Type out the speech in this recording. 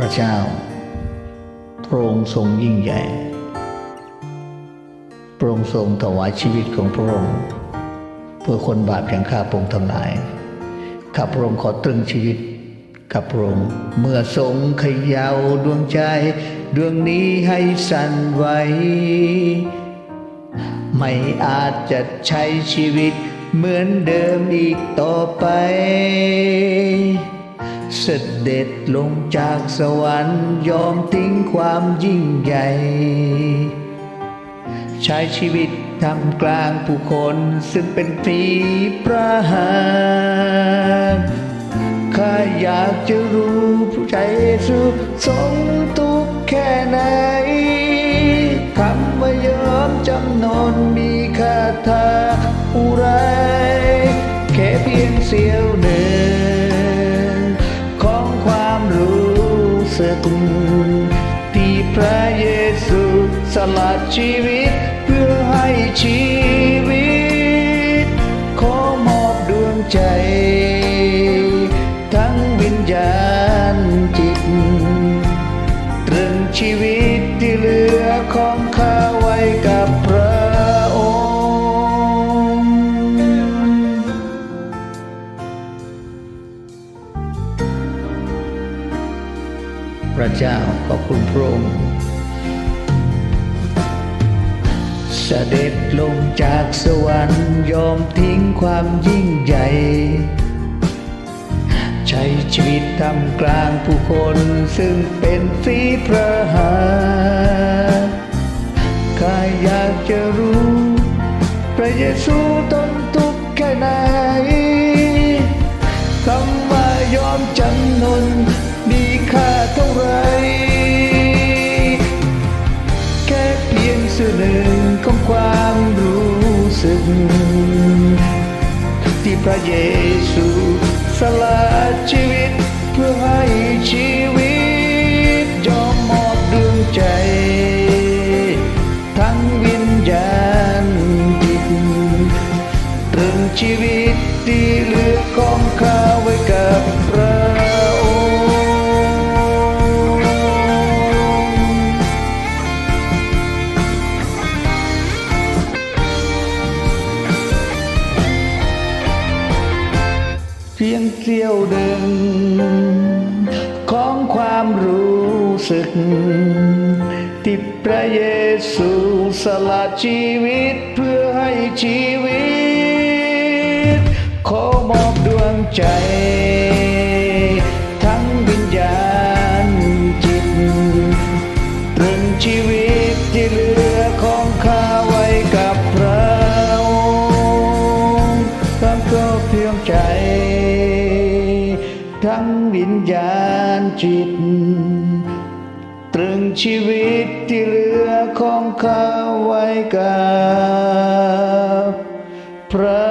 ระเจ้า พระองค์ทรงยิ่งใหญ่ พระองค์ทรงถวายชีวิตของพระองค์ เพื่อคนบาปอย่างข้าพระองค์ทั้งหลายข้าพระองค์ขอตรึงชีวิตข้าพระองค์เมื่อทรงเขย่าดวงใจ ดวงนี้ให้สั่นไหวไม่อาจจะใช้ชีวิตเหมือนเดิมอีกต่อไป เสด็จลงจากสวรรค์ยอมทิ้งความยิ่งใหญ่ ใช้ชีวิตทำกลางผู้คนซึ่งเป็นผีประหารข้าอยากจะรู้ผู้ใจเยซูทรงทุกข์แค่ไหนคำว่ายอมจำนนมีคาถาอุไร แค่เพียงเสียว สึกที่พระเยซูสละชีวิตเพื่อให้ชีวิต ขอมอบดวงใจ ทั้งวิญญาณ พระเจ้าขอบคุณพระองค์เสด็จลงจากสวรรค์ยอมทิ้งความยิ่งใหญ่ ใช้ชีวิตทำกลางผู้คนซึ่งเป็นฝีพระหารข้าอยากจะรู้ พระเยซู ที่พระเยซูสละชีวิตเพื่อให้ชีวิตยอมมอบดวงใจ ทั้งวิญญาณจิตตรึงชีวิต พียงเสี้ยวหนึ่งของความรู้สึก ที่พระเยซูสละชีวิตเพื่อให้ชีวิต ขอมอบดวงใจ ทั้งวิญญาณจิตตรึงชีวิตที่เหลือของข้าไว้กับพระองค์ทั้งก็เพียงใจ ทั้งวิญญาณจิต ตรึงชีวิตที่เหลือของข้าไว้กับพระ